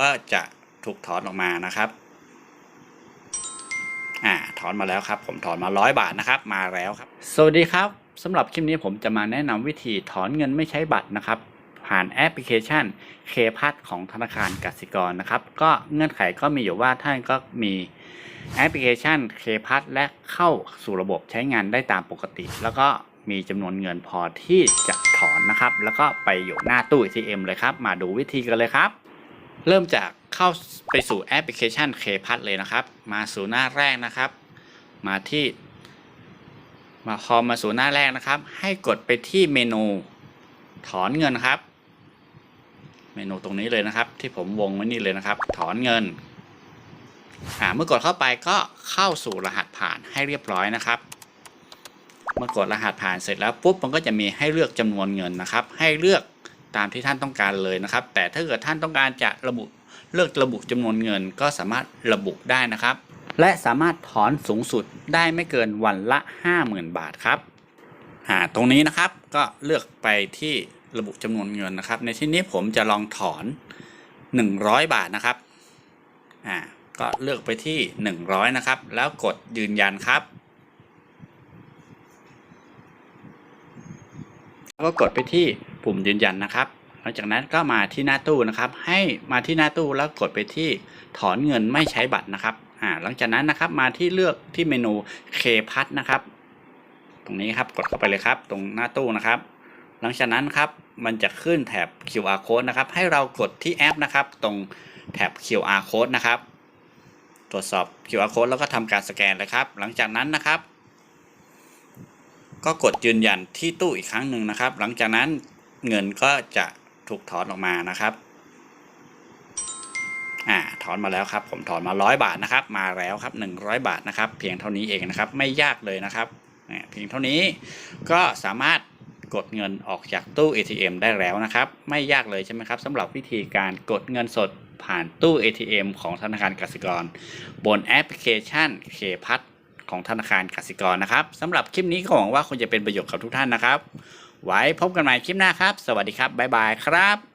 ก็จะถูกถอนออกมานะครับอ่าถอนมาแล้วครับ ผมถอนมาร้อยบาทนะครับ มาแล้วครับ สวัสดีครับสำหรับคลิปนี้ผมจะมาแนะนำวิธีถอนเงินไม่ใช้บัตรนะครับ ผ่านแอปพลิเคชันเคพัทของธนาคารกสิกรนะครับ ก็เงื่อนไขก็มีอยู่ว่าท่านก็มีแอปพลิเคชันเคพัทและเข้าสู่ระบบใช้งานได้ตามปกติ แล้วก็มีจำนวนเงินพอที่จะถอนนะครับ แล้วก็ไปอยู่หน้าตู้ ATM เลยครับ มาดูวิธีกันเลยครับ เริ่มจากเข้าไปสู่แอปพลิเคชันเคพัทเลยนะครับ มาสู่หน้าแรกนะครับ มาที่ มาพอมาสู่หน้าแรกนะครับ ให้กดไปที่เมนูถอนเงินครับ เมนูตรงนี้เลยนะครับ ที่ผมวงไว้นี่เลยนะครับ ถอนเงินเมื่อกดเข้าไปก็เข้าสู่รหัสผ่านให้เรียบร้อยนะครับ เมื่อกดรหัสผ่านเสร็จแล้วปุ๊บมันก็จะมีให้เลือกจำนวนเงินนะครับ ให้เลือก ตามที่ท่านต้องการเลยนะครับ แต่ถ้าเกิดท่านต้องการจะระบุเลือกระบุจำนวนเงินก็สามารถระบุได้นะครับ และสามารถถอนสูงสุดได้ไม่เกินวันละ 50,000 บาทครับอ่าตรงนี้นะครับก็เลือกไปที่ระบุจำนวนเงินนะครับ ในที่นี้ผมจะลองถอน 100 บาทนะครับอ่าก็เลือกไปที่ 100 นะครับ แล้วกดยืนยันครับแล้วก็กดไปที่ ปุ่มยืนยันนะครับ หลังจากนั้นก็มาที่หน้าตู้นะครับ ให้มาที่หน้าตู้แล้วกดไปที่ถอนเงินไม่ใช้บัตรนะครับอ่าหลังจากนั้นนะครับมาที่เลือกที่เมนูเคพัทนะครับ ตรงนี้ครับกดเข้าไปเลยครับ ตรงหน้าตู้นะครับ หลังจากนั้นครับมันจะขึ้นแถบ QR code นะครับ ให้เรากดที่แอปนะครับ ตรงแถบ QR code นะครับ ตรวจสอบ QR code แล้วก็ทำการสแกนเลยครับ หลังจากนั้นนะครับ ก็กดยืนยันที่ตู้อีกครั้งหนึ่งนะครับ หลังจากนั้น เงินก็จะถูกถอนออกมานะครับอ่าถอนมาแล้วครับ ผมถอนมาร้อยบาทนะครับ มาแล้วครับหนึ่งร้อยบาทนะครับ เพียงเท่านี้เองนะครับ ไม่ยากเลยนะครับนี่เพียงเท่านี้ก็สามารถกดเงินออกจากตู้ ATM ได้แล้วนะครับ ไม่ยากเลยใช่ไหมครับสำหรับวิธีการกดเงินสดผ่านตู้ ATM ของธนาคารกสิกร บนแอปพลิเคชันเคพัทของธนาคารกสิกรนะครับสำหรับคลิปนี้ก็หวังว่าคงจะเป็นประโยชน์กับทุกท่านนะครับ ไว้พบกันใหม่คลิปหน้าครับ สวัสดีครับ บ๊ายบายครับ